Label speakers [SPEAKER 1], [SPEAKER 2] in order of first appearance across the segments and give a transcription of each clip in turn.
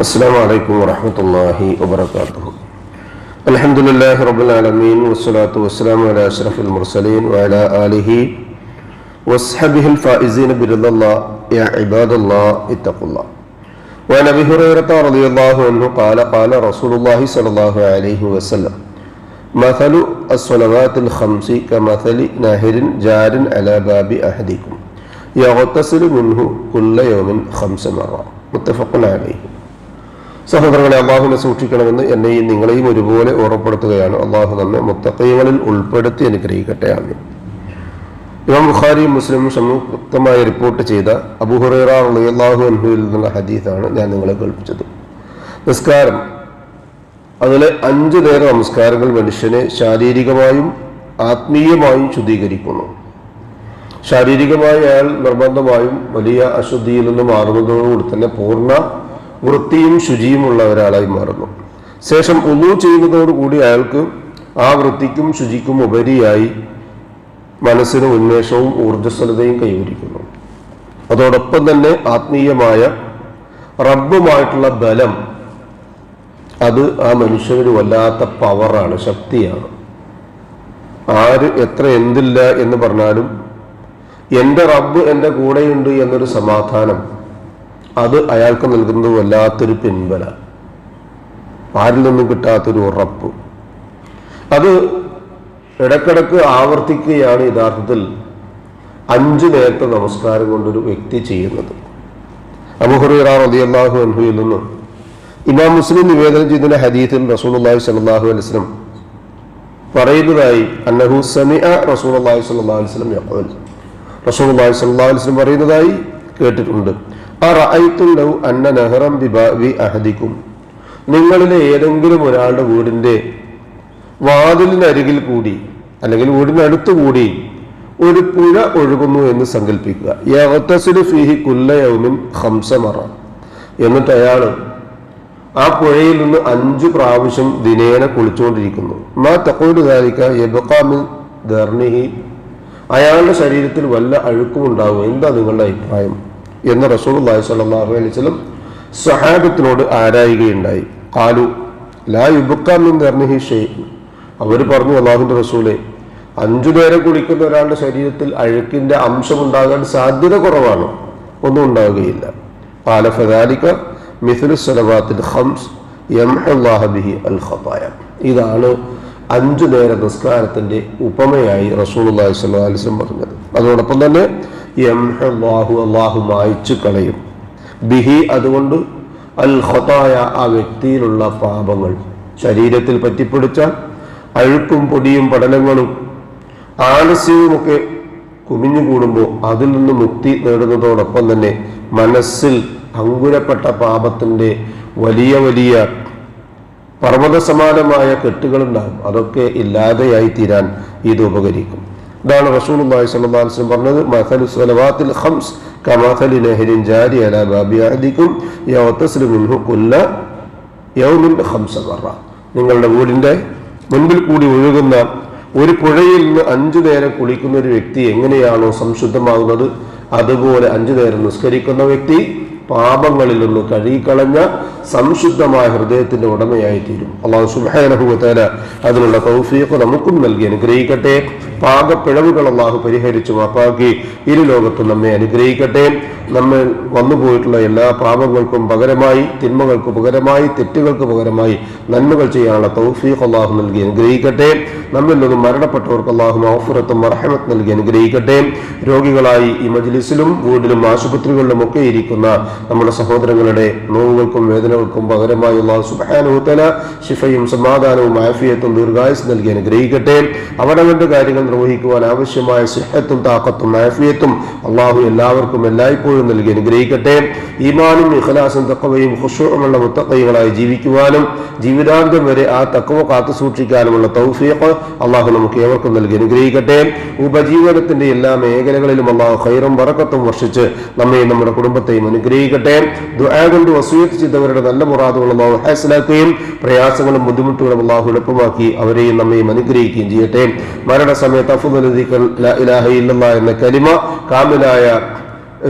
[SPEAKER 1] السلام عليكم ورحمة الله وبركاته الحمد لله رب العالمين والصلاة والسلام على أشرف المرسلين وعلى آله وصحبه الفائزين برضا الله يا عباد الله اتقوا الله وعن أبي هريرة رضي الله عنه قال قال رسول الله صلى الله عليه وسلم مثل الصلوات الخمس كمثل ناهر جار على باب أحدكم يغتسل منه كل يوم خمس مرات متفق عليه സഹോദരങ്ങളെ അള്ളാഹുവിനെ സൂക്ഷിക്കണമെന്ന് എന്നെയും നിങ്ങളെയും ഒരുപോലെ ഓർമ്മപ്പെടുത്തുകയാണ്. അള്ളാഹു നമ്മെ മുത്തക്കൈകളിൽ ഉൾപ്പെടുത്തി അനുഗ്രഹിക്കട്ടെ. ആമീൻ. ഇമാം ബുഖാരിയും മുസ്ലിം സംയുക്തമായി റിപ്പോർട്ട് ചെയ്ത അബുഹുറൈറ അള്ളാഹു അൻഹുവിൽ നിന്നുള്ള ഹദീസാണ് ഞാൻ നിങ്ങളെ കേൾപ്പിച്ചത്. നിസ്കാരം. അതിലെ അഞ്ചു നേര നമസ്കാരങ്ങൾ മനുഷ്യനെ ശാരീരികമായും ആത്മീയമായും ശുദ്ധീകരിക്കുന്നു. ശാരീരികമായി അയാൾ നിർബന്ധമായും വലിയ അശുദ്ധിയിൽ നിന്ന് മാറുന്നതോടുകൂടി തന്നെ പൂർണ വൃത്തിയും ശുചിയുമുള്ള ഒരാളായി മാറുന്നു. ശേഷം ഒന്നു ചെയ്യുന്നതോടുകൂടി അയാൾക്ക് ആ വൃത്തിക്കും ശുചിക്കും ഉപരിയായി മനസ്സിന് ഉന്മേഷവും ഊർജസ്വലതയും കൈവരിക്കുന്നു. അതോടൊപ്പം തന്നെ ആത്മീയമായ റബ്ബുമായിട്ടുള്ള ബലം അത് ആ മനുഷ്യനൊരു വല്ലാത്ത പവറാണ് ശക്തിയാണ്. ആര് എത്ര എന്തില്ല എന്ന് പറഞ്ഞാലും എന്റെ റബ്ബ് എന്റെ കൂടെയുണ്ട് എന്നൊരു സമാധാനം അത് അയാൾക്ക് നൽകുന്നത് വല്ലാത്തൊരു പിൻബല. ആരിൽ നിന്നും കിട്ടാത്തൊരു ഉറപ്പ്. അത് ഇടക്കിടക്ക് ആവർത്തിക്കുകയാണ് യഥാർത്ഥത്തിൽ അഞ്ച് നേരത്തെ നമസ്കാരം കൊണ്ടൊരു വ്യക്തി ചെയ്യുന്നത്. അബുഹുറ അൻഹുയിൽ നിന്നും ഇമാം മുസ്ലിം നിവേദനം ചെയ്തതിന്റെ ഹദീത്തിൽ റസൂലുള്ളാഹി സ്വല്ലല്ലാഹു അലൈഹി വസല്ലം പറയുന്നതായി അന്നഹു സമിഅ റസൂലുള്ളാഹി സ്വല്ലല്ലാഹു അലൈഹി വസല്ലം റസൂൽ റസൂലുള്ളാഹി സ്വല്ലല്ലാഹു അലൈഹി വസല്ലം പറയുന്നതായി കേട്ടിട്ടുണ്ട്. അന്ന ബിബാവി നിങ്ങളിലെ ഏതെങ്കിലും ഒരാളുടെ വീടിന്റെ വാതിലിനരികിൽ കൂടി അല്ലെങ്കിൽ വീടിനടുത്തു കൂടി ഒരു പുഴ ഒഴുകുന്നു എന്ന് സങ്കല്പിക്കുക യവത്തസിലു കുല്ലയൗമിൻ ഹംസമറ എന്നിട്ട് അയാൾ ആ പുഴയിൽ നിന്ന് അഞ്ചു പ്രാവശ്യം ദിനേന കുളിച്ചുകൊണ്ടിരിക്കുന്നു. മാ തക്കോട് അയാളുടെ ശരീരത്തിൽ വല്ല അഴുക്കും ഉണ്ടാവും. എന്താ നിങ്ങളുടെ അഭിപ്രായം? എന്ന് റസൂലുള്ളാഹി സ്വല്ലല്ലാഹു അലൈഹി വസല്ലം സഹാബത്തിനോട് ആരായുകയുണ്ടായി. കാലു ലാ യുബുക്കാമെന്ന് പറഞ്ഞ ഹി ഷെയ് അവർ പറഞ്ഞു അള്ളാഹുന്റെ റസൂലെ അഞ്ചു നേരം കുളിക്കുന്ന ഒരാളുടെ ശരീരത്തിൽ അഴുക്കിന്റെ അംശം ഉണ്ടാകാൻ സാധ്യത കുറവാണ്. ഒന്നും ഉണ്ടാവുകയില്ല പാല ഫദാലിക്ക മിഥുൽ സലവാത്തിൽ ഹംസ് ബിഹി അൽ ഖതായ. ഇതാണ് അഞ്ചു നേര നിസ്കാരത്തിന്റെ ഉപമയായി റസൂൾ അള്ളാഹി സ്വലാ പറഞ്ഞത്. അതോടൊപ്പം തന്നെ അല്ലാഹു മായ്ച്ചു കളയും ബിഹി അതുകൊണ്ട് അൽ ഖതായ ആ വ്യക്തിയിലുള്ള പാപങ്ങൾ. ശരീരത്തിൽ പറ്റിപ്പിടിച്ചാൽ അഴുക്കും പൊടിയും പടലങ്ങളും ആലസ്യവുമൊക്കെ കുമിഞ്ഞുകൂടുമ്പോൾ അതിൽ നിന്ന് മുക്തി നേടുന്നതോടൊപ്പം തന്നെ മനസ്സിൽ അങ്കുരപ്പെട്ട പാപത്തിന്റെ വലിയ വലിയ പർവത സമാനമായ കെട്ടുകളുണ്ടാകും. അതൊക്കെ ഇല്ലാതെയായി തീരാൻ ഇത് ഉപകരിക്കും. ഇതാണ് റസൂൽ പറഞ്ഞത് കുല്ല നിങ്ങളുടെ വീടിന്റെ മുൻപിൽ കൂടി ഒഴുകുന്ന ഒരു പുഴയിൽ നിന്ന് അഞ്ചു നേരം കുളിക്കുന്ന ഒരു വ്യക്തി എങ്ങനെയാണോ സംശുദ്ധമാകുന്നത് അതുപോലെ അഞ്ചു നേരം നിസ്കരിക്കുന്ന വ്യക്തി പാപങ്ങളിൽ നിന്ന് കഴുകിക്കളഞ്ഞ സംശുദ്ധമായ ഹൃദയത്തിന്റെ ഉടമയായി തീരും അള്ളാഹു സുബാനഹുല അതിനുള്ള തൗഫീഖ് നമുക്കും നൽകി അനുഗ്രഹിക്കട്ടെ. പാകപ്പിഴവുകൾ അള്ളാഹു പരിഹരിച്ചു മാപ്പാക്കി. ഇരു ലോകത്തും നമ്മെ അനുഗ്രഹിക്കട്ടെ. നമ്മൾ വന്നുപോയിട്ടുള്ള എല്ലാ പാപങ്ങൾക്കും പകരമായി തിന്മകൾക്ക് പകരമായി തെറ്റുകൾക്ക് പകരമായി നന്മകൾ ചെയ്യാനുള്ള തൗഫീഖ് അള്ളാഹു നൽകി അനുഗ്രഹിക്കട്ടെ. നമ്മിൽ നിന്നും മരണപ്പെട്ടവർക്ക് അള്ളാഹു മഹഫുറത്തും മർഹമത്ത് നൽകി അനുഗ്രഹിക്കട്ടെ. രോഗികളായി ഈ മജ്ലിസിലും വീടിലും ആശുപത്രികളിലും ഒക്കെ ഇരിക്കുന്ന നമ്മുടെ സഹോദരങ്ങളുടെ നോവുകൾക്കും വേദനകൾക്കും പകരമായി അള്ളാഹു സുബാനുത്തല ശിഫയും സമാധാനവും ആഫിയത്തും ദീർഘായുസ് നൽകി അനുഗ്രഹിക്കട്ടെ. അവരവരുടെ കാര്യങ്ങൾ നിർവഹിക്കുവാൻ ആവശ്യമായ സിഹത്തും താക്കത്തും ആഫിയത്തും അള്ളാഹു എല്ലാവർക്കും എല്ലായ്പ്പോഴും നൽകി അനുഗ്രഹിക്കട്ടെ. ഈമാനും ഇഖലാസും തക്കവയും ഹുഷുമുള്ള മുത്തക്കൈകളായി ജീവിക്കുവാനും ജീവിതാന്തം വരെ ആ തക്കവ കാത്തു സൂക്ഷിക്കാനുമുള്ള തൗഫീഖ് അള്ളാഹു നമുക്ക് ഏവർക്കും നൽകി അനുഗ്രഹിക്കട്ടെ. ഉപജീവനത്തിന്റെ എല്ലാ മേഖലകളിലും അള്ളാഹു ഖൈറും വറക്കത്തും വർഷിച്ച് നമ്മയും നമ്മുടെ കുടുംബത്തെയും അനുഗ്രഹിക്കട്ടെ ദുആ കൊണ്ട് വസൂയത്ത് ചെയ്തവരുടെ നല്ല മുറാദുകൾ അള്ളാഹു ഹാസിലാക്കുകയും പ്രയാസങ്ങളും ബുദ്ധിമുട്ടുകളും അള്ളാഹു എളുപ്പമാക്കി അവരെയും നമ്മയും അനുഗ്രഹിക്കുകയും ചെയ്യട്ടെ. മരണ മരണസമയത്ത് അഫുദ് എന്ന കലിമ കാമിലായ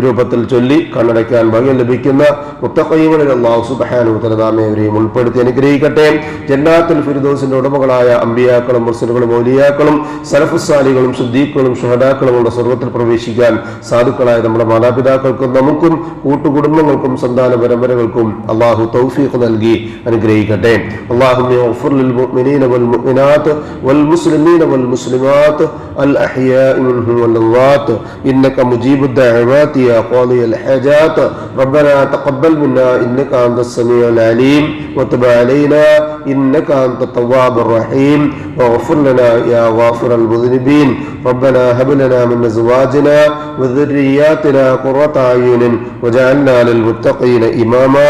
[SPEAKER 1] രൂപത്തിൽ ചൊല്ലി കണ്ണടയ്ക്കാൻ ഭാഗ്യം ലഭിക്കുന്ന മുത്തക്കൈകളിൽ അള്ളാഹു സുബാനു തലതാമേവരെയും ഉൾപ്പെടുത്തി അനുഗ്രഹിക്കട്ടെ ജന്നാത്തുൽ ഫിരുദോസിന്റെ ഉടമകളായ അമ്പിയാക്കളും മുസ്ലിങ്ങളും മൗലിയാക്കളും സലഫുസാലികളും സുദ്ദീഖുകളും ഷഹദാക്കളും ഉള്ള സ്വർഗത്തിൽ പ്രവേശിക്കാൻ സാധുക്കളായ നമ്മുടെ മാതാപിതാക്കൾക്കും നമുക്കും കൂട്ടുകുടുംബങ്ങൾക്കും സന്താന പരമ്പരകൾക്കും അള്ളാഹു തൗഫീഖ് നൽകി അനുഗ്രഹിക്കട്ടെ അള്ളാഹു للمؤمنين والمؤمنات والمسلمين والمسلمات الأحياء منهم والأموات إنك مجيب الدعوات يا قاضي الحاجات. ربنا تقبل منا إنك أنت السميع العليم. وتب علينا إنك أنت التواب الرحيم. واغفر لنا يا غافر المذنبين. ربنا هب لنا من أزواجنا وذرياتنا قرة أعين. وجعلنا للمتقين إماما.